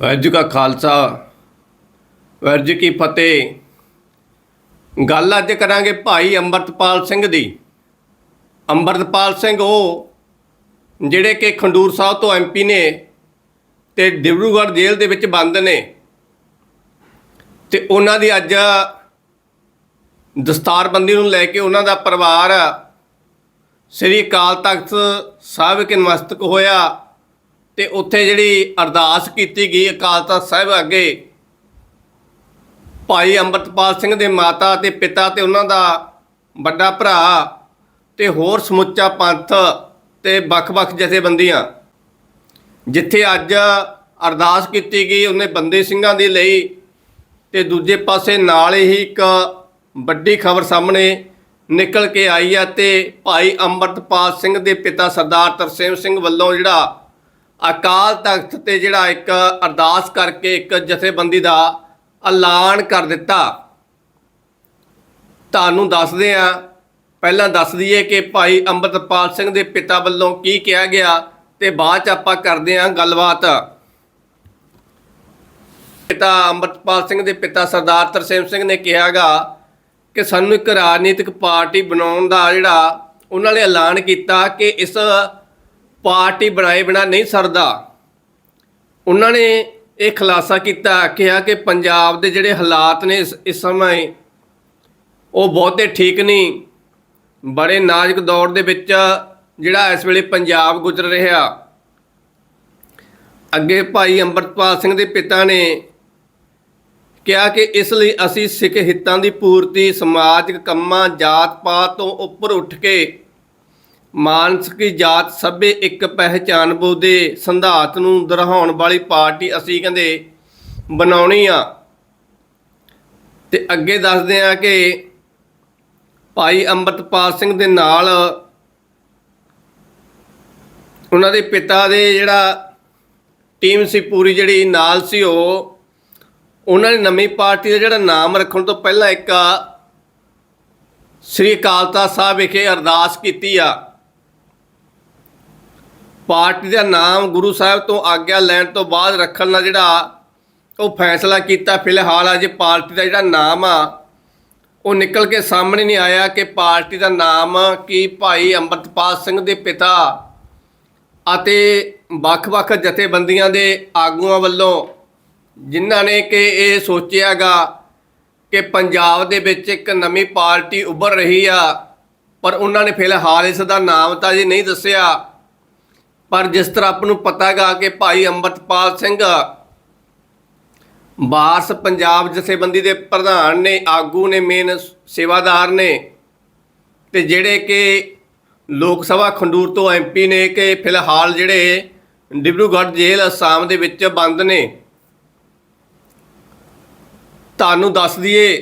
ਵਾਹਿਗੁਰੂ ਜੀ ਕਾ ਖਾਲਸਾ ਵਾਹਿਗੁਰੂ ਜੀ ਕੀ ਫਤਿਹ। ਗੱਲ ਅੱਜ ਕਰਾਂਗੇ ਭਾਈ ਅੰਮ੍ਰਿਤਪਾਲ ਸਿੰਘ ਦੀ। ਅੰਮ੍ਰਿਤਪਾਲ ਸਿੰਘ ਉਹ, ਜਿਹੜੇ ਕਿ ਖੰਡੂਰ ਸਾਹਿਬ ਤੋਂ ਐਮਪੀ ਨੇ ਤੇ ਡਿਬਰੂਗੜ੍ਹ ਜੇਲ੍ਹ ਦੇ ਵਿੱਚ ਬੰਦ ਨੇ। ਤੇ ਉਹਨਾਂ ਦੀ ਅੱਜ ਦਸਤਾਰਬੰਦੀ ਨੂੰ ਲੈ ਕੇ ਉਹਨਾਂ ਦਾ ਪਰਿਵਾਰ ਸ੍ਰੀ ਅਕਾਲ ਤਖਤ ਸਾਹਿਬ ਵਿਖੇ ਨਮਸਤਕ ਹੋਇਆ। ਤੇ ਉੱਥੇ ਜਿਹੜੀ ਅਰਦਾਸ ਕੀਤੀ ਗਈ ਅਕਾਲ ਤਖਤ ਸਾਹਿਬ ਅੱਗੇ, ਭਾਈ ਅੰਮ੍ਰਿਤਪਾਲ ਸਿੰਘ ਦੇ ਮਾਤਾ ਤੇ ਪਿਤਾ ਤੇ ਉਹਨਾਂ ਦਾ ਵੱਡਾ ਭਰਾ ਤੇ ਹੋਰ ਸਮੁੱਚਾ ਪੰਥ ਤੇ ਵੱਖ-ਵੱਖ ਜਥੇਬੰਦੀਆਂ। ਜਿੱਥੇ ਅੱਜ ਅਰਦਾਸ ਕੀਤੀ ਗਈ, ਉਹਨੇ ਬੰਦੇ ਸਿੰਘਾਂ ਦੇ ਲਈ ਤੇ ਦੂਜੇ ਪਾਸੇ ਨਾਲ ਹੀ ਇੱਕ ਵੱਡੀ ਖਬਰ ਸਾਹਮਣੇ ਨਿਕਲ ਕੇ ਆਈ ਆ ਤੇ ਭਾਈ ਅੰਮ੍ਰਿਤਪਾਲ ਸਿੰਘ ਦੇ ਪਿਤਾ ਸਰਦਾਰ ਤਰਸੇਮ ਸਿੰਘ ਵੱਲੋਂ ਜਿਹੜਾ ਅਕਾਲ ਤਖਤ ਤੇ ਜਿਹੜਾ ਇੱਕ ਅਰਦਾਸ ਕਰਕੇ ਇੱਕ ਜਥੇਬੰਦੀ ਦਾ ਐਲਾਨ ਕਰ ਦਿੱਤਾ। ਤੁਹਾਨੂੰ ਦੱਸਦੇ ਆ ਪਹਿਲਾਂ ਦੱਸ ਦਈਏ ਕਿ ਭਾਈ ਅੰਮ੍ਰਿਤਪਾਲ ਸਿੰਘ ਦੇ ਪਿਤਾ ਵੱਲੋਂ ਕੀ ਕਿਹਾ ਗਿਆ ਤੇ ਬਾਅਦ ਚ ਆਪਾਂ ਕਰਦੇ ਆ ਗੱਲਬਾਤ। ਪਿਤਾ ਅੰਮ੍ਰਿਤਪਾਲ ਸਿੰਘ ਦੇ ਪਿਤਾ ਸਰਦਾਰ ਤਰਸੇਮ ਸਿੰਘ ਨੇ ਕਿਹਾਗਾ ਕਿ ਸਾਨੂੰ ਇੱਕ ਰਾਜਨੀਤਿਕ ਪਾਰਟੀ ਬਣਾਉਣ ਦਾ ਜਿਹੜਾ ਉਹਨਾਂ ਨੇ ਐਲਾਨ ਕੀਤਾ ਕਿ ਇਸ ਪਾਰਟੀ ਬਣਾਏ ਬਿਨਾ ਨਹੀਂ ਸਰਦਾ। ਉਹਨਾਂ ਨੇ ਇਹ ਖੁਲਾਸਾ ਕੀਤਾ, ਕਿਹਾ ਕਿ ਪੰਜਾਬ ਦੇ ਜਿਹੜੇ ਹਾਲਾਤ ਨੇ ਇਸ ਇਸ ਸਮੇਂ ਉਹ ਬਹੁਤੇ ਠੀਕ ਨਹੀਂ। ਬੜੇ ਨਾਜ਼ੁਕ ਦੌਰ ਦੇ ਵਿੱਚ ਜਿਹੜਾ ਇਸ ਵੇਲੇ ਪੰਜਾਬ ਗੁਜ਼ਰ ਰਿਹਾ। ਅੱਗੇ ਭਾਈ ਅੰਮ੍ਰਿਤਪਾਲ ਸਿੰਘ ਦੇ ਪਿਤਾ ਨੇ ਕਿਹਾ ਕਿ ਇਸ ਲਈ ਅਸੀਂ ਸਿੱਖ ਹਿੱਤਾਂ ਦੀ ਪੂਰਤੀ, ਸਮਾਜਿਕ ਕੰਮਾਂ ਜਾਤ ਪਾਤ ਤੋਂ ਉੱਪਰ ਉੱਠ ਕੇ ਮਾਨਸਿਕ ਜਾਤ ਸਭੇ ਇੱਕ ਪਹਿਚਾਨ ਬੋਦੇ ਸੰਧਾਤ ਨੂੰ ਦੁਹਰਾਉਣ ਵਾਲੀ ਪਾਰਟੀ ਅਸੀਂ ਕਹਿੰਦੇ ਬਣਾਉਣੀ ਆ। ਤੇ ਅੱਗੇ ਦੱਸਦੇ ਆ ਕਿ ਭਾਈ ਅੰਮ੍ਰਿਤਪਾਲ ਸਿੰਘ ਦੇ ਨਾਲ ਉਹਨਾਂ ਦੇ ਪਿਤਾ ਦੇ ਜਿਹੜਾ ਟੀਮ ਸੀ, ਪੂਰੀ ਜਿਹੜੀ ਨਾਲ ਸੀ ਉਹ, ਉਹਨਾਂ ਨੇ ਨਵੀਂ ਪਾਰਟੀ ਦਾ ਜਿਹੜਾ ਨਾਮ ਰੱਖਣ ਤੋਂ ਪਹਿਲਾਂ ਇੱਕ ਸ੍ਰੀ ਅਕਾਲ ਤਖਤ ਸਾਹਿਬ ਵਿਖੇ ਅਰਦਾਸ ਕੀਤੀ ਆ। ਪਾਰਟੀ ਦਾ ਨਾਮ ਗੁਰੂ ਸਾਹਿਬ ਤੋਂ ਆਗਿਆ ਲੈਣ ਤੋਂ ਬਾਅਦ ਰੱਖਣ ਦਾ ਜਿਹੜਾ ਉਹ ਫੈਸਲਾ ਕੀਤਾ, ਫਿਲਹਾਲ ਅਜੇ ਪਾਰਟੀ ਦਾ ਜਿਹੜਾ ਨਾਮ ਆ, ਉਹ ਨਿਕਲ ਕੇ ਸਾਹਮਣੇ ਨਹੀਂ ਆਇਆ ਕਿ ਪਾਰਟੀ ਦਾ ਨਾਮ ਕੀ ਭਾਈ ਅੰਮ੍ਰਿਤਪਾਲ ਸਿੰਘ ਦੇ ਪਿਤਾ ਅਤੇ ਵੱਖ-ਵੱਖ ਜਥੇਬੰਦੀਆਂ ਦੇ ਆਗੂਆਂ ਵੱਲੋਂ ਜਿਨ੍ਹਾਂ ਨੇ ਕਿ ਇਹ ਸੋਚਿਆਗਾ ਕਿ ਪੰਜਾਬ ਦੇ ਵਿੱਚ ਇੱਕ ਨਵੀਂ ਪਾਰਟੀ ਉੱਭਰ ਰਹੀ ਆ, ਪਰ ਉਹਨਾਂ ਨੇ ਫਿਲਹਾਲ ਇਸ ਦਾ ਨਾਮ ਤਾਂ ਜੀ ਨਹੀਂ ਦੱਸਿਆ। ਪਰ ਜਿਸ ਤਰ੍ਹਾਂ ਆਪ ਨੂੰ ਪਤਾ ਪਤਾਗਾ ਕਿ ਭਾਈ ਅੰਮ੍ਰਿਤਪਾਲ ਸਿੰਘ ਬਾਰਸ ਪੰਜਾਬ ਜਥੇਬੰਦੀ ਦੇ ਪ੍ਰਧਾਨ ਨੇ, ਆਗੂ ਨੇ ਮੇਨ ਸੇਵਾਦਾਰ ਨੇ ਤੇ ਜਿਹੜੇ ਕਿ ਲੋਕ ਸਭਾ ਖੰਡੂਰ ਤੋਂ ਐਮਪੀ ਨੇ ਕਿ ਫਿਲਹਾਲ ਜਿਹੜੇ ਡਿਬਰੂਗੜ੍ਹ ਜੇਲ੍ਹ ਅਸਾਮ ਦੇ ਵਿੱਚ ਬੰਦ ਨੇ। ਤੁਹਾਨੂੰ ਦੱਸ ਦਈਏ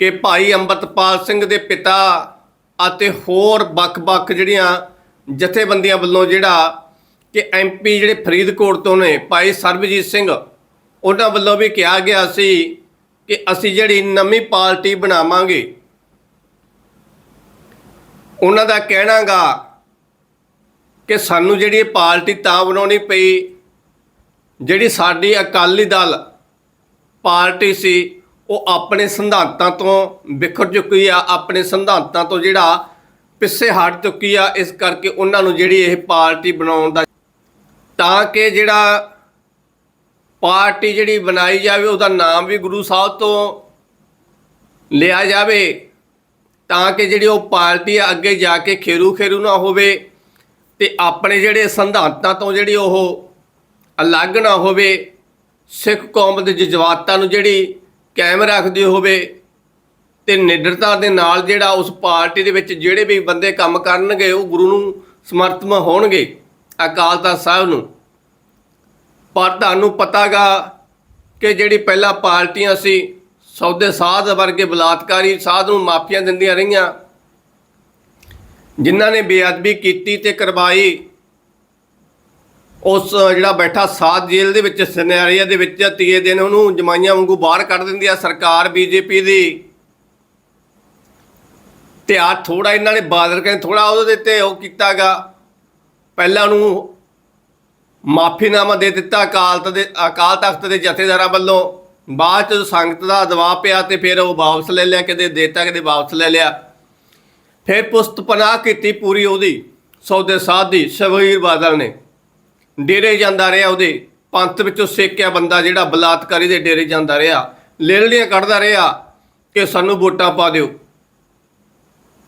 ਕਿ ਭਾਈ ਅੰਮ੍ਰਿਤਪਾਲ ਸਿੰਘ ਦੇ ਪਿਤਾ ਅਤੇ ਹੋਰ ਵੱਖ-ਵੱਖ ਜਿਹੜੀਆਂ ਜਥੇਬੰਦੀਆਂ ਵੱਲੋਂ ਜਿਹੜਾ ਕਿ ਐਮਪੀ ਜਿਹੜੇ ਫਰੀਦਕੋਟ ਤੋਂ ਨੇ, ਭਾਈ ਸਰਬਜੀਤ ਸਿੰਘ, ਉਹਨਾਂ ਵੱਲੋਂ ਵੀ ਕਿਹਾ ਗਿਆ ਸੀ ਕਿ ਅਸੀਂ ਜਿਹੜੀ ਨਵੀਂ ਪਾਰਟੀ ਬਣਾਵਾਂਗੇ। ਉਹਨਾਂ ਦਾ ਕਹਿਣਾਗਾ ਕਿ ਸਾਨੂੰ ਜਿਹੜੀ ਇਹ ਪਾਰਟੀ ਤਾਂ ਬਣਾਉਣੀ ਪਈ, ਜਿਹੜੀ ਸਾਡੀ ਅਕਾਲੀ ਦਲ ਪਾਰਟੀ ਸੀ, ਉਹ ਆਪਣੇ ਸਿਧਾਂਤਾਂ ਤੋਂ ਵਿਖਰ ਚੁੱਕੀ ਆ, ਆਪਣੇ ਸਿਧਾਂਤਾਂ ਤੋਂ ਜਿਹੜਾ ਪਿੱਛੇ ਹਟ ਚੁੱਕੀ ਆ, ਇਸ ਕਰਕੇ ਉਹਨਾਂ ਨੂੰ ਜਿਹੜੀ ਇਹ ਪਾਰਟੀ ਬਣਾਉਣ ਦਾ ਤਾਂ ਕਿ ਜਿਹੜਾ ਪਾਰਟੀ ਜਿਹੜੀ ਬਣਾਈ ਜਾਵੇ, ਉਹਦਾ ਨਾਮ ਵੀ ਗੁਰੂ ਸਾਹਿਬ ਤੋਂ ਲਿਆ ਜਾਵੇ, ਤਾਂ ਕਿ ਜਿਹੜੀ ਉਹ ਪਾਰਟੀ ਆ, ਅੱਗੇ ਜਾ ਕੇ ਖੇਰੂ ਖੇਰੂ ਨਾ ਹੋਵੇ ਤੇ ਆਪਣੇ ਜਿਹੜੇ ਸਿਧਾਂਤਾਂ ਤੋਂ ਜਿਹੜੀ ਉਹ ਅਲੱਗ ਨਾ ਹੋਵੇ, ਸਿੱਖ ਕੌਮ ਦੇ ਜਜ਼ਬਾਤਾਂ ਨੂੰ ਜਿਹੜੀ ਕਾਇਮ ਰੱਖਦੀ ਹੋਵੇ ਤੇ ਨਿਡਰਤਾ ਦੇ ਨਾਲ ਜਿਹੜਾ ਉਸ ਪਾਰਟੀ ਦੇ ਵਿੱਚ ਜਿਹੜੇ ਵੀ ਬੰਦੇ ਕੰਮ ਕਰਨਗੇ, ਉਹ ਗੁਰੂ ਨੂੰ ਸਮਰਥਨ ਹੋਣਗੇ ਅਕਾਲ ਤਖਤ ਸਾਹਿਬ ਨੂੰ। ਪਰ ਤੁਹਾਨੂੰ ਪਤਾਗਾ ਕਿ ਜਿਹੜੀ ਪਹਿਲਾਂ ਪਾਰਟੀਆਂ ਸੀ, ਸੌਦੇ ਸਾਧ ਵਰਗੇ ਬਲਾਤਕਾਰੀ ਸਾਧ ਨੂੰ ਮਾਫੀਆਂ ਦਿੰਦੀਆਂ ਰਹੀਆਂ। ਜਿਨ੍ਹਾਂ ਨੇ ਬੇਅਦਬੀ ਕੀਤੀ ਤੇ ਕਰਵਾਈ, ਉਸ ਜਿਹੜਾ ਬੈਠਾ ਸਾਧ ਜੇਲ੍ਹ ਦੇ ਵਿੱਚ ਸਿਨੈਰੀਆ ਦੇ ਵਿੱਚ, ਤੀਏ ਦਿਨ ਉਹਨੂੰ ਜਮਾਈਆਂ ਵਾਂਗੂ ਬਾਹਰ ਕੱਢ ਦਿੰਦੀ ਆ। ਸਰਕਾਰ, ਬੀਜੇਪੀ ਦੀ ਤੇ ਆ ਥੋੜਾ ਇਹਨਾਂ ਨੇ ਬਾਦਲ ਕਹਿੰਦੇ ਥੋੜਾ ਉਹਦੇ ਤੇ ਉਹ ਕੀਤਾਗਾ। ਪਹਿਲਾਂ ਉਹਨੂੰ ਮਾਫੀਨਾਮਾ ਦੇ ਦਿੱਤਾ ਅਕਾਲ ਤਖਤ ਦੇ, ਅਕਾਲ ਤਖਤ ਦੇ ਜਥੇਦਾਰਾਂ ਵੱਲੋਂ। ਬਾਅਦ ਚ ਸੰਗਤ ਦਾ ਦਬਾਅ ਪਿਆ ਤੇ ਫਿਰ ਉਹ ਵਾਪਸ ਲੈ ਲਿਆ, ਕਿਤੇ ਦੇਤਾ, ਕਿਤੇ ਵਾਪਸ ਲੈ ਲਿਆ। ਫਿਰ ਪੁਸਤ ਪਨਾਹ ਕੀਤੀ ਪੂਰੀ ਉਹਦੀ, ਸੌਦੇ ਸਾਧ ਦੀ, ਸ਼ਬੀਰ ਬਾਦਲ ਨੇ। ਡੇਰੇ ਜਾਂਦਾ ਰਿਹਾ ਉਹਦੇ, ਪੰਥ ਵਿੱਚੋਂ ਸੇਕਿਆ ਬੰਦਾ ਜਿਹੜਾ ਬਲਾਤਕਾਰੀ ਦੇ ਡੇਰੇ ਜਾਂਦਾ ਰਿਹਾ। ਲੇਲੜੀਆਂ ਕੱਢਦਾ ਰਿਹਾ ਕਿ ਸਾਨੂੰ ਵੋਟਾਂ ਪਾ ਦਿਓ।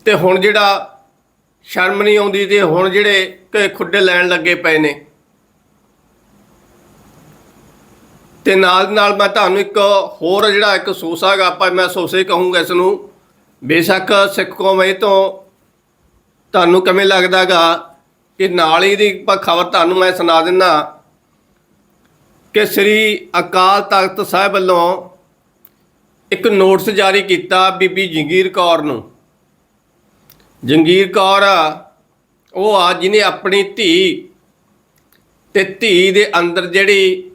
ਤੇ ਹੁਣ ਜਿਹੜਾ ਸ਼ਰਮ ਨਹੀਂ ਆਉਂਦੀ ਤੇ ਹੁਣ ਜਿਹੜੇ ਖੁੱਡੇ ਲੈਣ ਲੱਗੇ ਪਏ ਨੇ। ਤੇ ਨਾਲ ਦੀ ਨਾਲ ਮੈਂ ਤੁਹਾਨੂੰ ਇੱਕ ਹੋਰ ਜਿਹੜਾ ਇੱਕ ਸੋਸਾਗਾ ਆਪਾਂ ਮੈਂ ਸੋਸੇ ਕਹੂੰਗਾ ਇਸ ਨੂੰ। ਬੇਸ਼ੱਕ ਸਿੱਖ ਕੌਮ ਇਹ ਤੋਂ ਤੁਹਾਨੂੰ ਕਿਵੇਂ ਲੱਗਦਾਗਾ ਕਿ ਨਾਲ ਹੀ ਦੀ ਖਬਰ ਤੁਹਾਨੂੰ ਮੈਂ ਸੁਣਾ ਦਿੰਦਾ ਕਿ ਸ੍ਰੀ ਅਕਾਲ ਤਖਤ ਸਾਹਿਬ ਵੱਲੋਂ ਇੱਕ ਨੋਟਿਸ ਜਾਰੀ ਕੀਤਾ ਬੀਬੀ ਜੰਗੀਰ ਕੌਰ ਨੂੰ। ਜੰਗੀਰ ਕੌਰ, ਉਹ ਆ ਜਿਹਨੇ ਆਪਣੀ ਧੀ ਤੇ ਧੀ ਦੇ ਅੰਦਰ ਜਿਹੜੀ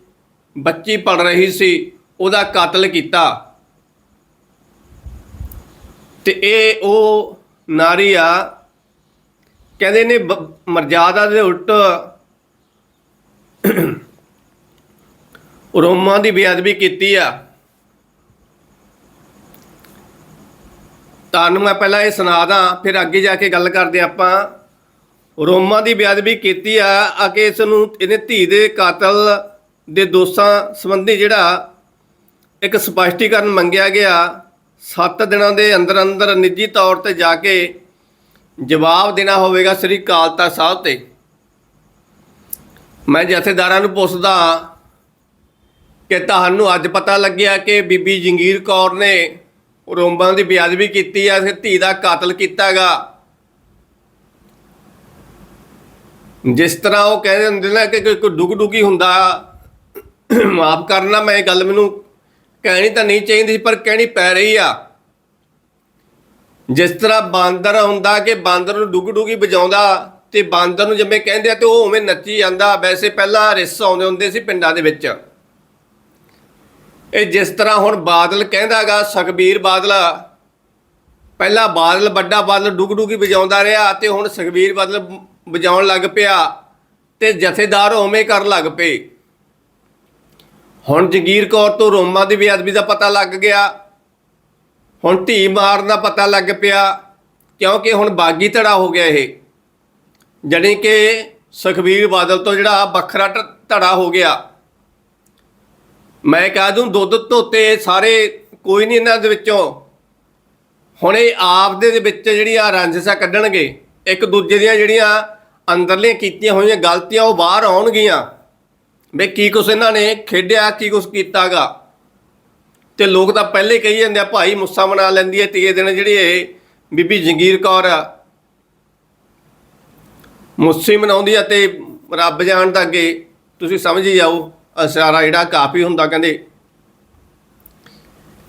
ਬੱਚੀ ਪੜ ਰਹੀ ਸੀ, ਉਹਦਾ ਕਤਲ ਕੀਤਾ। ਤੇ ਇਹ ਉਹ ਨਾਰੀ ਆ, ਕਹਿੰਦੇ ਨੇ ਬ- ਮਰਜ਼ਾਦਾ ਦੇ ਉਲਟ ਰੋਮਾਂ ਦੀ ਬੇਅਦਬੀ ਕੀਤੀ ਆ। ਤੁਹਾਨੂੰ ਮੈਂ ਪਹਿਲਾਂ ਇਹ ਸੁਣਾ ਦਾਂ, ਫਿਰ ਅੱਗੇ ਜਾ ਕੇ ਗੱਲ ਕਰਦੇ ਆਪਾਂ। ਰੋਮਾਂ ਦੀ ਬੇਅਦਬੀ ਕੀਤੀ ਆ ਅਕੇ ਇਸ ਨੂੰ ਇਹਨੇ ਧੀ ਦੇ ਕਾਤਲ ਦੇ ਦੋਸ਼ਾਂ ਸੰਬੰਧੀ ਜਿਹੜਾ ਇੱਕ ਸਪਸ਼ਟੀਕਰਨ ਮੰਗਿਆ ਗਿਆ। 7 ਦਿਨਾਂ ਦੇ ਅੰਦਰ ਅੰਦਰ ਨਿੱਜੀ ਤੌਰ ਤੇ ਜਾ ਕੇ ਜਵਾਬ ਦੇਣਾ ਹੋਵੇਗਾ ਸ੍ਰੀ ਅਕਾਲ ਤਖਤ ਸਾਹਿਬ ਤੇ। ਮੈਂ ਜਥੇਦਾਰਾਂ ਨੂੰ ਪੁੱਛਦਾ ਕਿ ਤੁਹਾਨੂੰ ਅੱਜ ਪਤਾ ਲੱਗਿਆ ਕਿ ਬੀਬੀ ਜੰਗੀਰ ਕੌਰ ਨੇ ਰੋਂਬਾਂ ਦੀ ਬੇਅਦਬੀ ਕੀਤੀ ਆ ਤੇ ਧੀ ਦਾ ਕਾਤਲ ਕੀਤਾਗਾ। ਜਿਸ ਤਰ੍ਹਾਂ ਉਹ ਕਹਿੰਦੇ ਹੁੰਦੇ ਨਾ ਕਿ ਕੋਈ ਡੁਗ ਡੁਗੀ ਹੁੰਦਾ ਮਾਫ ਕਰਨਾ ਮੈਂ ਗੱਲ ਮੈਨੂੰ ਕਹਿਣੀ ਤਾਂ ਨਹੀਂ ਚਾਹੀਦੀ ਸੀ, ਪਰ ਕਹਿਣੀ ਪੈ ਰਹੀ ਆ। ਜਿਸ ਤਰ੍ਹਾਂ ਬਾਂਦਰ ਹੁੰਦਾ ਕਿ ਬਾਂਦਰ ਨੂੰ ਡੁਗ ਡੁਗੀ ਵਜਾਉਂਦਾ ਤੇ ਬਾਂਦਰ ਨੂੰ ਜਿਵੇਂ ਕਹਿੰਦੇ ਆ ਤੇ ਉਹ ਉਵੇਂ ਨੱਚੀ ਜਾਂਦਾ ਵੈਸੇ ਪਹਿਲਾਂ ਰਿਸ ਆਉਂਦੇ ਹੁੰਦੇ ਸੀ ਪਿੰਡਾਂ ਦੇ ਵਿੱਚ। ਇਹ ਜਿਸ ਤਰ੍ਹਾਂ ਹੁਣ ਬਾਦਲ ਕਹਿੰਦਾਗਾ ਸੁਖਬੀਰ ਬਾਦਲ, ਪਹਿਲਾਂ ਬਾਦਲ ਵੱਡਾ ਬਾਦਲ ਡੁਗ ਡੁਗੀ ਵਜਾਉਂਦਾ ਰਿਹਾ ਤੇ ਹੁਣ ਸੁਖਬੀਰ ਬਾਦਲ ਵਜਾਉਣ ਲੱਗ ਪਿਆ ਤੇ ਜਥੇਦਾਰ ਉਵੇਂ ਕਰਨ ਲੱਗ ਪਏ। ਹੁਣ ਜਗੀਰ ਕੌਰ ਤੋਂ ਰੋਮਾ ਦੀ ਬੇਅਦਬੀ ਦਾ ਪਤਾ ਲੱਗ ਗਿਆ। ਹੁਣ ਧੀ ਮਾਰਨ ਦਾ ਪਤਾ ਲੱਗ ਪਿਆ, ਕਿਉਂਕਿ ਹੁਣ ਬਾਗੀ ਧੜਾ ਹੋ ਗਿਆ ਇਹ। ਜਾਣੀ ਕਿ ਸੁਖਬੀਰ ਬਾਦਲ ਤੋਂ ਜਿਹੜਾ ਵੱਖਰਾ ਧ- ਧੜਾ ਹੋ ਗਿਆ। ਮੈਂ ਕਹਿ ਦੂੰ, ਦੁੱਧ ਧੋਤੇ ਸਾਰੇ, ਕੋਈ ਨਹੀਂ ਇਹਨਾਂ ਦੇ ਵਿੱਚੋਂ। ਹੁਣ ਇਹ ਆਪ ਦੇ ਦੇ ਵਿੱਚ ਜਿਹੜੀਆਂ ਰੰਜਿਸ਼ਾਂ ਕੱਢਣਗੇ, ਇੱਕ ਦੂਜੇ ਦੀਆਂ ਜਿਹੜੀਆਂ ਅੰਦਰਲੀਆਂ ਕੀਤੀਆਂ ਹੋਈਆਂ ਗਲਤੀਆਂ ਉਹ ਬਾਹਰ ਆਉਣਗੀਆਂ। ਵੀ ਕੀ ਕੁਛ ਇਹਨਾਂ ਨੇ ਖੇਡਿਆ, ਕੀ ਕੁਛ ਕੀਤਾਗਾ। ਤੇ ਲੋਕ ਤਾਂ ਪਹਿਲੇ ਕਹੀ ਜਾਂਦੇ ਆ, ਭਾਈ ਮੁੱਸਾ ਮਨਾ ਲੈਂਦੀ ਹੈ, ਤੀਏ ਦਿਨ ਜਿਹੜੀ ਇਹ ਬੀਬੀ ਜੰਗੀਰ ਕੌਰ ਆ। ਮੁੱਸੀ ਮਨਾਉਂਦੀ ਆ ਤੇ ਰੱਬ ਜਾਣ ਦਾ ਅੱਗੇ, ਤੁਸੀਂ ਸਮਝ ਹੀ ਜਾਓ। ਅਸਾਰਾ ਜਿਹੜਾ ਕਾਫੀ ਹੁੰਦਾ, ਕਹਿੰਦੇ,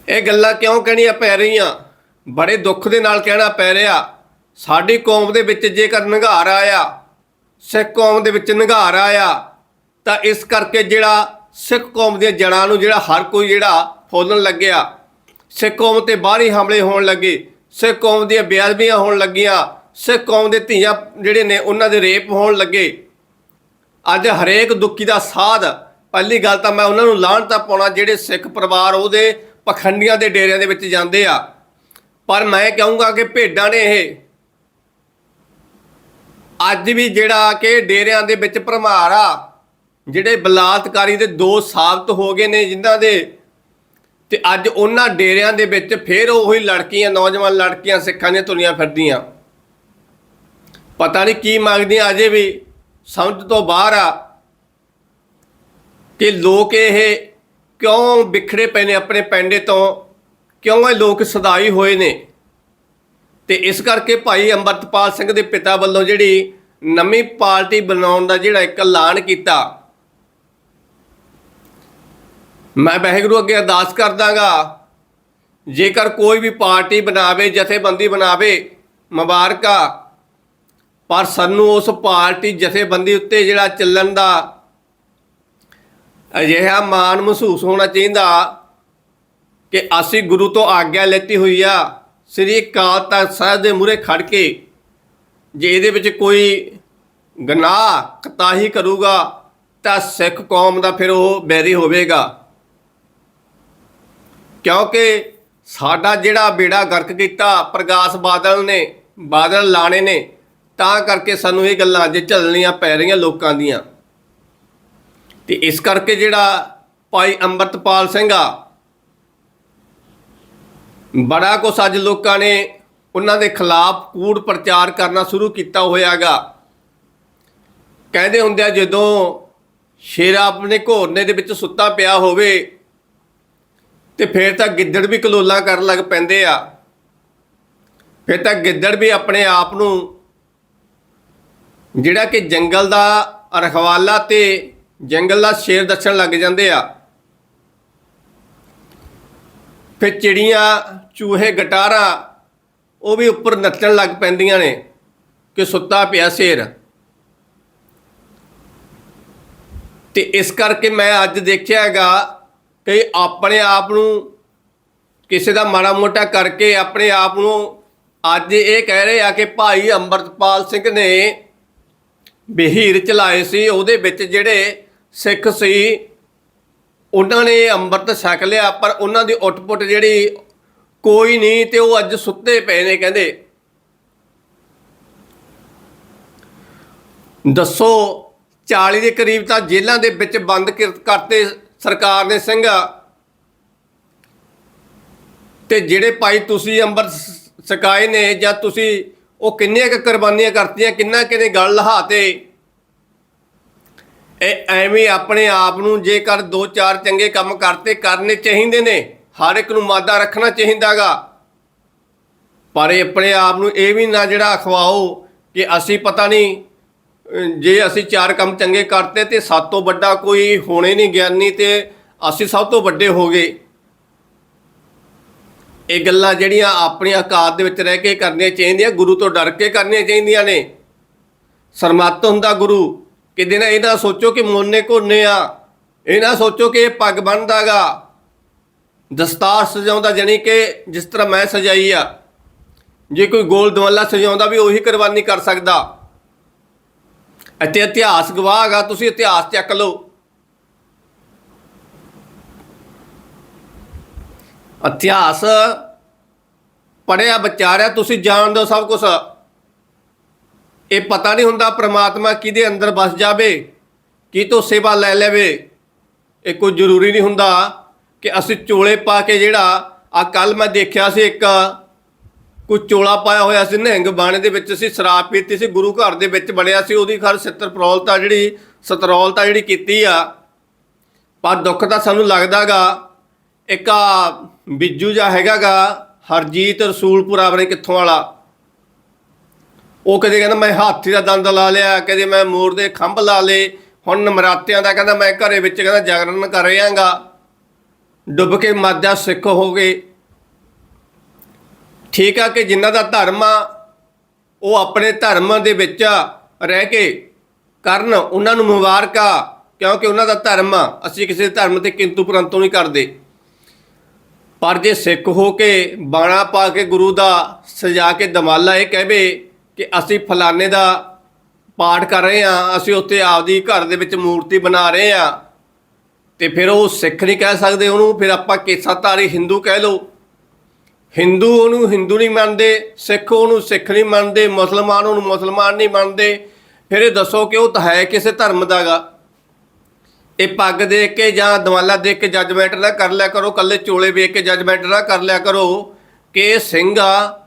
ਇਹ ਗੱਲਾਂ ਕਿਉਂ ਕਹਿਣੀਆਂ ਪੈ ਰਹੀਆਂ? ਬੜੇ ਦੁੱਖ ਦੇ ਨਾਲ ਕਹਿਣਾ ਪੈ ਰਿਹਾ। ਸਾਡੀ ਕੌਮ ਦੇ ਵਿੱਚ ਜੇਕਰ ਨਿਘਾਰ ਆਇਆ, ਸਿੱਖ ਕੌਮ ਦੇ ਵਿੱਚ ਨਿਘਾਰ ਆਇਆ, ਤਾਂ ਇਸ ਕਰਕੇ ਜਿਹੜਾ ਸਿੱਖ ਕੌਮ ਦੀਆਂ ਜੜਾਂ ਨੂੰ ਜਿਹੜਾ ਹਰ ਕੋਈ ਜਿਹੜਾ ਫੋਲਣ ਲੱਗਿਆ। ਸਿੱਖ ਕੌਮ ਤੇ ਬਾਹਰੀ ਹਮਲੇ ਹੋਣ ਲੱਗੇ, ਸਿੱਖ ਕੌਮ ਦੀਆਂ ਬੇਅਦਬੀਆਂ ਹੋਣ ਲੱਗੀਆਂ, ਸਿੱਖ ਕੌਮ ਦੇ ਧੀਆਂ ਜਿਹੜੇ ਨੇ, ਉਹਨਾਂ ਦੇ ਰੇਪ ਹੋਣ ਲੱਗੇ। ਅੱਜ ਹਰੇਕ ਦੁੱਖੀ ਦਾ ਸਾਧ ਪਹਿਲੀ ਗੱਲ ਤਾਂ ਮੈਂ ਉਹਨਾਂ ਨੂੰ ਲਾਹਣਤਾ ਪਾਉਣਾ ਜਿਹੜੇ ਸਿੱਖ ਪਰਿਵਾਰ ਉਹਦੇ ਪਖੰਡੀਆਂ ਦੇ ਡੇਰਿਆਂ ਦੇ ਵਿੱਚ ਜਾਂਦੇ ਆ। ਪਰ ਮੈਂ ਕਹੂੰਗਾ ਕਿ ਭੇਡਾਂ ਨੇ ਇਹ ਅੱਜ ਵੀ ਜਿਹੜਾ ਕਿ ਡੇਰਿਆਂ ਦੇ ਵਿੱਚ ਭਰਮਾਰ ਆ, ਜਿਹੜੇ ਬਲਾਤਕਾਰੀ ਦੇ ਦੋ ਸਾਬਤ ਹੋ ਗਏ ਨੇ ਜਿਨ੍ਹਾਂ ਦੇ ਤੇ ਅੱਜ ਉਹਨਾਂ ਡੇਰਿਆਂ ਦੇ ਵਿੱਚ ਫੇਰ ਉਹੀ ਲੜਕੀਆਂ, ਨੌਜਵਾਨ ਲੜਕੀਆਂ ਸਿੱਖਾਂ ਦੀਆਂ ਤੁਰੀਆਂ ਫਿਰਦੀਆਂ। ਪਤਾ ਨਹੀਂ ਕੀ ਮੰਗਦੀਆਂ ਅਜੇ ਵੀ, ਸਮਝ ਤੋਂ ਬਾਹਰ ਆ। ਕਿ ਲੋਕ ਇਹ ਕਿਉਂ ਵਿਖੜੇ ਪਏ ਨੇ ਆਪਣੇ ਪੈਂਡੇ ਤੋਂ? ਕਿਉਂ ਇਹ ਲੋਕ ਸਦਾਈ ਹੋਏ ਨੇ? ਤੇ ਇਸ ਕਰਕੇ ਭਾਈ ਅੰਮ੍ਰਿਤਪਾਲ ਸਿੰਘ ਦੇ ਪਿਤਾ ਵੱਲੋਂ ਜਿਹੜੀ ਨਵੀਂ ਪਾਰਟੀ ਬਣਾਉਣ ਦਾ ਜਿਹੜਾ ਇੱਕ ਐਲਾਨ ਕੀਤਾ, ਮੈਂ ਵਾਹਿਗੁਰੂ ਅੱਗੇ ਅਰਦਾਸ ਕਰਦਾਗਾ, ਜੇਕਰ ਕੋਈ ਵੀ ਪਾਰਟੀ ਬਣਾਵੇ, ਜਥੇਬੰਦੀ ਬਣਾਵੇ, ਮੁਬਾਰਕਾ, ਪਰ ਸਾਨੂੰ ਉਸ ਪਾਰਟੀ ਜਥੇਬੰਦੀ ਉੱਤੇ ਜਿਹੜਾ ਚੱਲਣ ਦਾ ਅਜਿਹਾ ਮਾਣ ਮਹਿਸੂਸ ਹੋਣਾ ਚਾਹੀਦਾ ਕਿ ਅਸੀਂ ਗੁਰੂ ਤੋਂ ਆਗਿਆ ਲੈਤੀ ਹੋਈ ਆ। ਸ੍ਰੀ ਅਕਾਲ ਤਖਤ ਸਾਹਿਬ ਦੇ ਮੂਹਰੇ ਖੜ ਕੇ ਜੇ ਇਹਦੇ ਵਿੱਚ ਕੋਈ ਗਨਾਹ, ਕਤਾਹੀ ਕਰੂਗਾ, ਤਾਂ ਸਿੱਖ ਕੌਮ ਦਾ ਫਿਰ ਉਹ ਬੈਰੀ ਹੋਵੇਗਾ। ਕਿਉਂਕਿ ਸਾਡਾ ਜਿਹੜਾ ਬੇੜਾ ਗਰਕ ਕੀਤਾ ਪ੍ਰਕਾਸ਼ ਬਾਦਲ ਨੇ, ਬਾਦਲ ਲਾਣੇ ਨੇ, ਤਾਂ ਕਰਕੇ ਸਾਨੂੰ ਇਹ ਗੱਲਾਂ ਅੱਜ ਝੱਲਣੀਆਂ ਪੈ ਰਹੀਆਂ ਲੋਕਾਂ ਦੀਆਂ। ਤੇ ਇਸ ਕਰਕੇ ਜਿਹੜਾ ਭਾਈ ਅੰਮ੍ਰਿਤਪਾਲ ਸਿੰਘ ਆ, ਬੜਾ ਕੁਛ ਅੱਜ ਲੋਕਾਂ ਨੇ ਉਹਨਾਂ ਦੇ ਖਿਲਾਫ ਕੂੜ ਪ੍ਰਚਾਰ ਕਰਨਾ ਸ਼ੁਰੂ ਕੀਤਾ ਹੋਇਆਗਾ। ਕਹਿੰਦੇ ਹੁੰਦੇ ਆ, ਜਦੋਂ ਸ਼ੇਰ ਆਪਣੇ ਘੋਰਨੇ ਦੇ ਵਿੱਚ ਸੁੱਤਾ ਪਿਆ ਹੋਵੇ, ਤੇ ਫਿਰ ਤਾਂ ਗਿੱਦੜ ਵੀ ਕਲੋਲਾਂ ਕਰਨ ਲੱਗ ਪੈਂਦੇ ਆ। ਫਿਰ ਤਾਂ ਗਿੱਦੜ ਵੀ ਆਪਣੇ ਆਪ ਨੂੰ ਜਿਹੜਾ ਕਿ ਜੰਗਲ ਦਾ ਰਖਵਾਲਾ ਤੇ ਜੰਗਲ ਦਾ ਸ਼ੇਰ ਦੱਸਣ ਲੱਗ ਜਾਂਦੇ ਆ। ਫਿਰ ਚਿੜੀਆਂ, ਚੂਹੇ, ਗਟਾਰਾਂ, ਉਹ ਵੀ ਉੱਪਰ ਨੱਚਣ ਲੱਗ ਪੈਂਦੀਆਂ ਨੇ ਕਿ ਸੁੱਤਾ ਪਿਆ ਸ਼ੇਰ। ਤੇ ਇਸ ਕਰਕੇ ਮੈਂ ਅੱਜ ਦੇਖਿਆ ਹੈਗਾ ਕਿ ਆਪਣੇ ਆਪ ਨੂੰ ਕਿਸੇ ਦਾ ਮਾੜਾ ਮੋਟਾ ਕਰਕੇ ਆਪਣੇ ਆਪ ਨੂੰ ਅੱਜ ਇਹ ਕਹਿ ਰਹੇ ਆ ਕਿ ਭਾਈ ਅੰਮ੍ਰਿਤਪਾਲ ਸਿੰਘ ਨੇ ਬਹੀਰ ਚਲਾਏ ਸੀ, ਉਹਦੇ ਵਿੱਚ ਜਿਹੜੇ ਸਿੱਖ ਸੀ, ਉਹਨਾਂ ਨੇ ਅੰਮ੍ਰਿਤ ਛਕ ਲਿਆ, ਪਰ ਉਹਨਾਂ ਦੀ ਉੱਟਪੁੱਟ ਜਿਹੜੀ ਕੋਈ ਨਹੀਂ ਤੇ ਉਹ ਅੱਜ ਸੁੱਤੇ ਪਏ ਨੇ ਕਹਿੰਦੇ। ਦੱਸੋ 40 ਦੇ ਕਰੀਬ ਤਾਂ ਜੇਲ੍ਹਾਂ ਦੇ ਵਿੱਚ ਬੰਦ ਕਰ- ਕਰਤੇ ਸਰਕਾਰ ਨੇ ਸਿੰਘ। ਤੇ ਜਿਹੜੇ ਭਾਈ ਤੁਸੀਂ ਅੰਮ੍ਰਿਤ ਸ- ਨੇ ਜਾਂ ਤੁਸੀਂ ਉਹ ਕਿੰਨੀਆਂ ਕੁ ਕੁਰਬਾਨੀਆਂ ਕਰਤੀਆਂ, ਕਿੰਨਾ ਕਿਨੇ ਗਲ ਲਹਾਤੇ ਇਹ ਐਵੇਂ ਆਪਣੇ ਆਪ ਨੂੰ ਜੇਕਰ ਦੋ ਚਾਰ ਚੰਗੇ ਕੰਮ ਕਰਤੇ ਕਰਨੇ ਚਾਹੀਦੇ ਨੇ, ਹਰ ਇੱਕ ਨੂੰ ਮਾਦਾ ਰੱਖਣਾ ਚਾਹੀਦਾਗਾ। ਪਰ ਇਹ ਆਪਣੇ ਆਪ ਨੂੰ ਇਹ ਵੀ ਨਾ ਜਿਹੜਾ ਅਖਵਾਓ ਕਿ ਅਸੀਂ ਪਤਾ ਨਹੀਂ, ਜੇ ਅਸੀਂ ਚਾਰ ਕੰਮ ਚੰਗੇ ਕਰਤੇ ਤੇ ਸਭ ਤੋਂ ਵੱਡਾ ਕੋਈ ਹੋਣੇ ਨਹੀਂ ਗਿਆਨੀ ਤੇ ਅਸੀਂ ਸਭ ਤੋਂ ਵੱਡੇ ਹੋ ਗਏ। ਇਹ ਗੱਲਾਂ ਜਿਹੜੀਆਂ ਆਪਣੀ ਔਕਾਤ ਦੇ ਵਿੱਚ ਰਹਿ ਕੇ ਕਰਨੀਆਂ ਚਾਹੀਦੀਆਂ, ਗੁਰੂ ਤੋਂ ਡਰ ਕੇ ਕਰਨੀਆਂ ਚਾਹੀਦੀਆਂ ਨੇ। ਸਰਮੱਤ ਹੁੰਦਾ ਗੁਰੂ। ਕਿ ਨਾ ਇਹ ਨਾ ਸੋਚੋ ਕਿ ਮੋਨੇ ਕੋਨੇ ਆ। ਇਹ ਨਾ ਸੋਚੋ ਕਿ ਇਹ ਪੱਗ ਬੰਨਦਾਗਾ। ਦਸਤਾਰ ਸਜਾਉਂਦਾ ਜਾਣੀ ਕਿ ਜਿਸ ਤਰ੍ਹਾਂ ਮੈਂ ਸਜਾਈ ਆ। ਜੇ ਕੋਈ ਗੋਲ ਦਵਾਲਾ ਸਜਾਉਂਦਾ ਵੀ ਉਹੀ ਕੁਰਬਾਨੀ ਕਰ ਸਕਦਾ। ਅਤੇ ਇਤਿਹਾਸ ਗਵਾਹ ਹੈਗਾ, ਤੁਸੀਂ ਇਤਿਹਾਸ ਚੱਕ ਲਓ। ਇਤਿਹਾਸ ਪੜਿਆ ਵਿਚਾਰਿਆ, ਤੁਸੀਂ ਜਾਣਦੇ ਹੋ ਸਭ ਕੁਝ ਇਹ ਪਤਾ ਨਹੀਂ ਹੁੰਦਾ ਪ੍ਰਮਾਤਮਾ ਕਿਹਦੇ ਅੰਦਰ ਵਸ ਜਾਵੇ, ਕੀ ਤੋਂ ਸੇਵਾ ਲੈ ਲਵੇ। ਇਹ ਕੋਈ ਜ਼ਰੂਰੀ ਨਹੀਂ ਹੁੰਦਾ ਕਿ ਅਸੀਂ ਚੋਲੇ ਪਾ ਕੇ ਜਿਹੜਾ ਆ ਕੱਲ ਮੈਂ ਦੇਖਿਆ ਸੀ ਇੱਕ, ਕੋਈ ਚੋਲਾ ਪਾਇਆ ਹੋਇਆ ਸੀ, ਨਿਹੰਗ ਬਾਣੇ ਦੇ ਵਿੱਚ ਸੀ, ਸ਼ਰਾਬ ਪੀਤੀ ਸੀ, ਗੁਰੂ ਘਰ ਦੇ ਵਿੱਚ ਬਣਿਆ ਸੀ, ਉਹਦੀ ਖਰ ਸਿੱਤਰ ਪ੍ਰੋਲਤਾ ਜਿਹੜੀ, ਸਤਰੌਲਤਾ ਜਿਹੜੀ ਕੀਤੀ ਆ। ਪਰ ਦੁੱਖ ਤਾਂ ਸਾਨੂੰ ਲੱਗਦਾਗਾ ਇੱਕ ਆ ਬਿੱਜੂ ਜਾ ਹੈਗਾਗਾ ਹਰਜੀਤ ਰਸੂਲਪੁਰ ਆਪਣੇ ਕਿੱਥੋਂ ਵਾਲਾ। ਉਹ ਕਦੇ ਕਹਿੰਦਾ ਮੈਂ ਹਾਥੀ ਦਾ ਦੰਦ ਲਾ ਲਿਆ, ਕਦੇ ਮੈਂ ਮੋਰ ਦੇ ਖੰਭ ਲਾ ਲੇ ਹੁਣ ਨਮਰਾਤਿਆਂ ਦਾ ਕਹਿੰਦਾ ਮੈਂ ਘਰੇ ਵਿੱਚ ਕਹਿੰਦਾ ਜਾਗਰਣ ਕਰ ਰਿਹਾਗਾ। ਡੁੱਬ ਕੇ ਮਾਦਾ ਸਿੱਖ ਹੋ ਗਏ। ਠੀਕ ਆ ਕਿ ਜਿਨ੍ਹਾਂ ਦਾ ਧਰਮ ਆ, ਉਹ ਆਪਣੇ ਧਰਮ ਦੇ ਵਿੱਚ ਰਹਿ ਕੇ ਕਰਨ ਉਹਨਾਂ ਨੂੰ ਮੁਬਾਰਕਾ ਕਿਉਂਕਿ ਉਹਨਾਂ ਦਾ ਧਰਮ ਅਸੀਂ ਕਿਸੇ ਧਰਮ ਤੇ ਕਿੰਤੂ ਪਰੰਤੂ ਨਹੀਂ ਕਰਦੇ। ਪਰ ਜੇ ਸਿੱਖ ਹੋ ਕੇ ਬਾਣਾ ਪਾ ਕੇ ਗੁਰੂ ਦਾ ਸਜਾ ਕੇ ਦਮਾਲਾ ਇਹ ਕਹਵੇ ਕਿ ਅਸੀਂ ਫਲਾਣੇ ਦਾ ਪਾਠ ਕਰ ਰਹੇ ਆ ਅਸੀਂ ਉੱਥੇ ਆਪਦੀ ਘਰ ਦੇ ਵਿੱਚ ਮੂਰਤੀ ਬਣਾ ਰਹੇ ਆ ਤੇ ਫਿਰ ਉਹ ਸਿੱਖ ਨਹੀਂ ਕਹਿ ਸਕਦੇ ਉਹਨੂੰ, ਫਿਰ ਆਪਾਂ ਕੇਸਾਧਾਰੀ ਹਿੰਦੂ ਕਹਿ ਲਓ। ਹਿੰਦੂ ਉਹਨੂੰ ਹਿੰਦੂ ਨਹੀਂ ਮੰਨਦੇ, ਸਿੱਖ ਉਹਨੂੰ ਸਿੱਖ ਨਹੀਂ ਮੰਨਦੇ, ਮੁਸਲਮਾਨ ਉਹਨੂੰ ਮੁਸਲਮਾਨ ਨਹੀਂ ਮੰਨਦੇ। ਫਿਰ ਇਹ ਦੱਸੋ ਕਿ ਉਹ ਤਾਂ ਹੈ ਕਿਸੇ ਧਰਮ ਦਾਗਾ। ਇਹ ਪੱਗ ਦੇਖ ਕੇ ਜਾਂ ਦਵਾਲਾ ਦੇਖ ਕੇ ਜੱਜਮੈਂਟ ਨਾ ਕਰ ਲਿਆ ਕਰੋ ਕੱਲੇ ਚੋਲੇ ਵੇਖ ਕੇ ਜੱਜਮੈਂਟ ਨਾ ਕਰ ਲਿਆ ਕਰੋ ਕਿ ਇਹ ਸਿੰਘ ਆ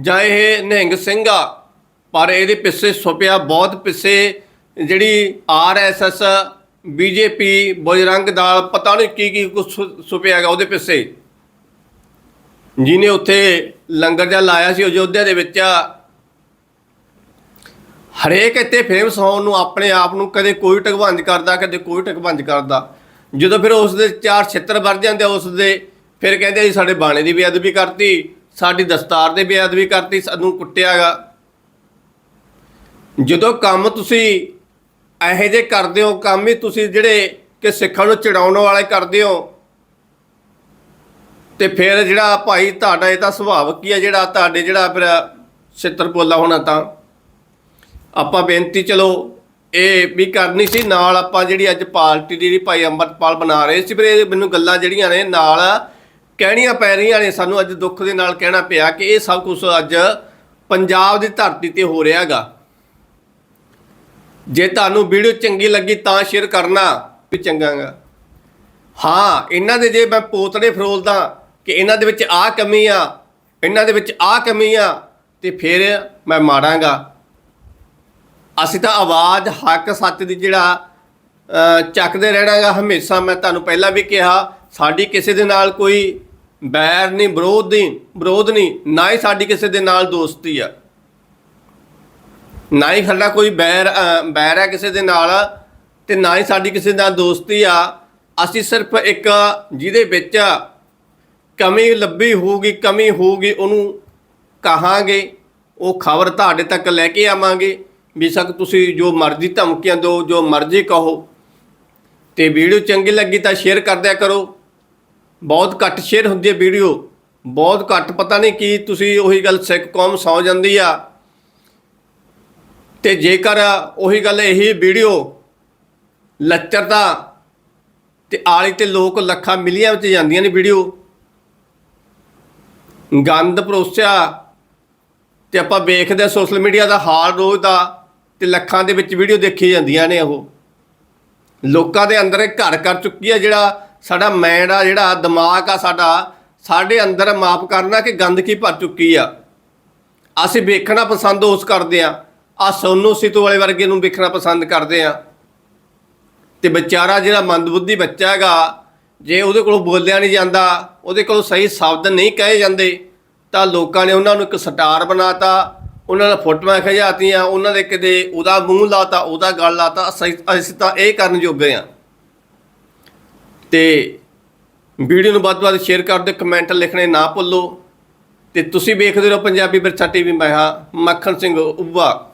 ਜਾਂ ਇਹ ਨਿਹੰਗ ਸਿੰਘ ਆ। ਪਰ ਇਹਦੇ ਪਿੱਛੇ ਛੁਪਿਆ ਬਹੁਤ ਪਿੱਛੇ ਜਿਹੜੀ ਆਰਐਸਐਸ, ਬੀਜੇਪੀ, ਬਜਰੰਗ ਦਲ, ਪਤਾ ਨਹੀਂ ਕੀ ਕੀ ਕੁਛ ਸੁਪਿਆ ਛੁਪਿਆ ਹੈਗਾ ਉਹਦੇ ਪਿੱਛੇ। ਜਿਹਨੇ ਉੱਥੇ ਲੰਗਰ ਜਿਹਾ ਲਾਇਆ ਸੀ ਅਯੋਧਿਆ ਦੇ ਵਿੱਚ ਹਰੇਕ ਇੱਥੇ ਫੇਮਸ ਹੋਣ ਨੂੰ ਆਪਣੇ ਆਪ ਨੂੰ ਕਦੇ ਕੋਈ ਟਕਵੰਜ ਕਰਦਾ, ਕਦੇ ਕੋਈ ਟਕਵੰਜ ਕਰਦਾ। ਜਦੋਂ ਫਿਰ ਉਸ ਦੇ ਚਾਰ ਛਿੱਤਰ ਵਰ ਜਾਂਦੇ ਆ, ਉਸ ਦੇ ਫਿਰ ਕਹਿੰਦੇ ਜੀ, ਸਾਡੇ ਬਾਣੇ ਦੀ ਬੇਅਦਬੀ ਕਰਤੀ, ਸਾਡੀ ਦਸਤਾਰ ਦੀ ਬੇਅਦਬੀ ਕਰਤੀ, ਸਾਨੂੰ ਕੁੱਟਿਆਗਾ ਜਦੋਂ ਕੰਮ ਤੁਸੀਂ ਇਹੋ ਜਿਹੇ ਕਰਦੇ ਹੋ, ਕੰਮ ਹੀ ਤੁਸੀਂ ਜਿਹੜੇ ਕਿ ਸਿੱਖਾਂ ਨੂੰ ਚੜਾਉਣ ਵਾਲੇ ਕਰਦੇ ਹੋ, ਤੇ ਫਿਰ ਜਿਹੜਾ ਭਾਈ ਤੁਹਾਡਾ ਇਹ ਤਾਂ ਸੁਭਾਵ ਕੀ ਹੈ? ਜਿਹੜਾ ਤੁਹਾਡੇ ਜਿਹੜਾ ਫਿਰ ਛਿੱਤਰ ਬੋਲਾ ਹੋਣਾ ਤਾਂ ਆਪਾਂ ਬੇਨਤੀ ਚਲੋ ਇਹ ਵੀ ਕਰਨੀ ਸੀ। ਨਾਲ ਆਪਾਂ ਜਿਹੜੀ ਅੱਜ ਪਾਰਟੀ ਦੀ ਜਿਹੜੀ ਭਾਈ ਅੰਮ੍ਰਿਤਪਾਲ ਬਣਾ ਰਹੇ ਸੀ ਫਿਰ ਇਹ ਮੈਨੂੰ ਗੱਲਾਂ ਜਿਹੜੀਆਂ ਨੇ ਨਾਲ ਕਹਿਣੀਆਂ ਪੈ ਰਹੀਆਂ ਨੇ। ਸਾਨੂੰ ਅੱਜ ਦੁੱਖ ਦੇ ਨਾਲ ਕਹਿਣਾ ਪਿਆ ਕਿ ਇਹ ਸਭ ਕੁਝ ਅੱਜ ਪੰਜਾਬ ਦੀ ਧਰਤੀ ਤੇ ਹੋ ਰਿਹਾਗਾ ਜੇ ਤੁਹਾਨੂੰ ਵੀਡੀਓ ਚੰਗੀ ਲੱਗੀ ਤਾਂ ਸ਼ੇਅਰ ਕਰਨਾ ਵੀ ਚੰਗਾਗਾ ਹਾਂ ਇਹਨਾਂ ਦੇ ਜੇ ਮੈਂ ਪੋਤੜੇ ਫਰੋਲਦਾ ਕਿ ਇਹਨਾਂ ਦੇ ਵਿੱਚ ਆਹ ਕਮੀ ਆ ਇਹਨਾਂ ਦੇ ਵਿੱਚ ਆਹ ਕਮੀ ਆ ਤੇ ਫਿਰ ਮੈਂ ਮਾਰਾਂਗਾ। ਅਸੀਂ ਤਾਂ ਆਵਾਜ਼ ਹੱਕ ਸੱਚ ਦੀ ਜਿਹੜਾ ਅ, ਚੱਕਦੇ ਰਹਿਣਾਗਾ ਹਮੇਸ਼ਾ। ਮੈਂ ਤੁਹਾਨੂੰ ਪਹਿਲਾਂ ਵੀ ਕਿਹਾ ਸਾਡੀ ਕਿਸੇ ਦੇ ਨਾਲ ਕੋਈ ਬੈਰ ਨਹੀਂ ਵਿਰੋਧ ਨਹੀਂ ਵਿਰੋਧ ਨਹੀਂ ਨਾ ਹੀ ਸਾਡੀ ਕਿਸੇ ਦੇ ਨਾਲ ਦੋਸਤੀ ਆ। ਨਾ ਹੀ ਸਾਡਾ ਕੋਈ ਬੈਰ ਅ, ਬੈਰ ਹੈ ਕਿਸੇ ਦੇ ਨਾਲ ਤੇ ਨਾ ਹੀ ਸਾਡੀ ਕਿਸੇ ਨਾਲ ਦੋਸਤੀ ਆ। ਅਸੀਂ ਸਿਰਫ ਇੱਕ ਜਿਹਦੇ ਵਿੱਚ ਕਮੀ ਲੱਭੀ ਹੋਊਗੀ ਕਮੀ ਹੋਊਗੀ ਉਹਨੂੰ ਕਹਾਂਗੇ ਉਹ ਖਬਰ ਤੁਹਾਡੇ ਤੱਕ ਲੈ ਕੇ ਆਵਾਂਗੇ ਬੇਸ਼ੱਕ ਤੁਸੀਂ ਜੋ ਮਰਜ਼ੀ ਧਮਕੀਆਂ ਦਿਓ ਜੋ ਮਰਜ਼ੀ ਕਹੋ। ਤੇ ਵੀਡੀਓ ਚੰਗੀ ਲੱਗੀ ਤਾਂ ਸ਼ੇਅਰ ਕਰ ਦਿਆ ਕਰੋ। ਬਹੁਤ ਘੱਟ ਸ਼ੇਅਰ ਹੁੰਦੀ ਹੈ ਵੀਡੀਓ ਬਹੁਤ ਘੱਟ ਪਤਾ ਨਹੀਂ ਕੀ ਤੁਸੀਂ ਉਹੀ ਗੱਲ ਸਿੱਖ ਕੌਮ ਸੌ ਜਾਂਦੀ ਆ। ਤੇ ਜੇਕਰ ਉਹੀ ਗੱਲ ਇਹੀ ਵੀਡੀਓ ਲੱਚਰਤਾ ਤੇ ਆਲੀ ਤੇ ਲੋਕ ਲੱਖਾਂ ਮਿਲੀਆਂ ਵਿੱਚ ਜਾਂਦੀਆਂ ਨੇ ਵੀਡੀਓ, ਗੰਦ ਪਰੋਸਿਆ ਤੇ ਆਪਾਂ ਵੇਖਦੇ ਸੋਸ਼ਲ ਮੀਡੀਆ ਦਾ ਹਾਲ ਰੋਜ਼ ਦਾ ਤੇ ਲੱਖਾਂ ਦੇ ਵਿੱਚ ਵੀਡੀਓ ਦੇਖੀ ਜਾਂਦੀਆਂ ਨੇ ਉਹ। ਲੋਕਾਂ ਦੇ ਅੰਦਰ ਘਰ ਕਰ ਚੁੱਕੀ ਆ ਜਿਹੜਾ ਸਾਡਾ ਮਾਈਂਡ ਆ, ਜਿਹੜਾ ਦਿਮਾਗ ਆ ਸਾਡਾ, ਸਾਡੇ ਅੰਦਰ ਮਾਫ ਕਰਨਾ ਕਿ ਗੰਦਗੀ ਭਰ ਚੁੱਕੀ ਆ। ਅਸੀਂ ਵੇਖਣਾ ਪਸੰਦ ਉਸ ਕਰਦੇ ਆ ਆ ਸੋਨੂ ਸਿੱਤੂ ਵਾਲੇ ਵਰਗੇ ਨੂੰ ਵੇਖਣਾ ਪਸੰਦ ਕਰਦੇ ਆ। ਤੇ ਵਿਚਾਰਾ ਜਿਹੜਾ ਮੰਦਬੁੱਧੀ ਬੱਚਾ ਹੈਗਾ, ਜੇ ਉਹਦੇ ਕੋਲੋਂ ਬੋਲਿਆ ਨਹੀਂ ਜਾਂਦਾ, ਉਹਦੇ ਕੋਲੋਂ ਸਹੀ ਸ਼ਬਦ ਨਹੀਂ ਕਹੇ ਜਾਂਦੇ, ਤਾਂ ਲੋਕਾਂ ਨੇ ਉਹਨਾਂ ਨੂੰ ਇੱਕ ਸਟਾਰ ਬਣਾਤਾ, ਉਹਨਾਂ ਦਾ ਫੋਟੋਆਂ ਖਿਜਾਤੀਆਂ ਉਹਨਾਂ ਦੇ ਕਿਤੇ ਉਹਦਾ ਮੂੰਹ ਲਾਤਾ, ਉਹਦਾ ਗਲ ਲਾਤਾ, ਅਸੀਂ ਅਸੀਂ ਤਾਂ ਇਹ ਕਰਨ ਜੋਗੇ ਆ। ਤੇ ਵੀਡੀਓ ਨੂੰ ਵੱਧ ਤੋਂ ਵੱਧ ਸ਼ੇਅਰ ਕਰ ਦਿਓ ਕਮੈਂਟ ਲਿਖਣੇ ਨਾ ਭੁੱਲੋ। ਤੇ ਤੁਸੀਂ ਵੇਖਦੇ ਰਹੋ ਪੰਜਾਬੀ ਵਿਰਸਾ ਟੀਵੀ, ਮੈਂ ਹਾਂ ਮੱਖਣ ਸਿੰਘ ਉੱਭਾ।